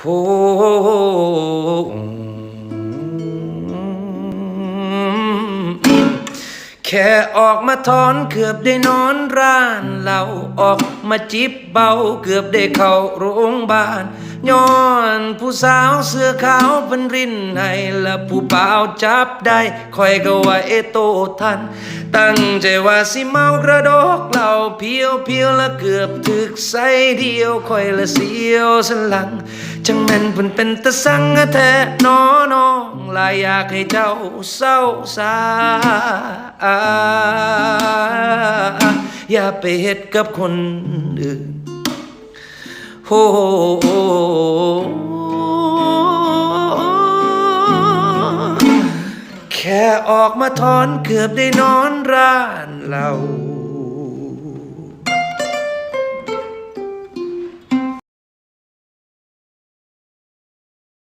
โอ้แค่ออกมาถอนเกือบได้นอนร้านเราออกมาจิบเบาเกือบได้เข้าโรงพยาบาลย้อนผู้สาวเสื้อขาวเป็นรินให้และผู้เปล่าจับได้คอยก็ว่าเอโตทัน ตั้งใจว่าสิเมากระดกเหล่าเพียวเพียวและเกือบถึกใส่เดียวคอยละเสียวสันหลัง จังแม่นเพิ่นเป็นตะสังแท้นอน้องลายอยากให้เจ้าเศร้าสาอย่าไปเฮ็ดกับคนอื่นโอ้แค่ออกมาถอนเกือบได้นอนร้านเรา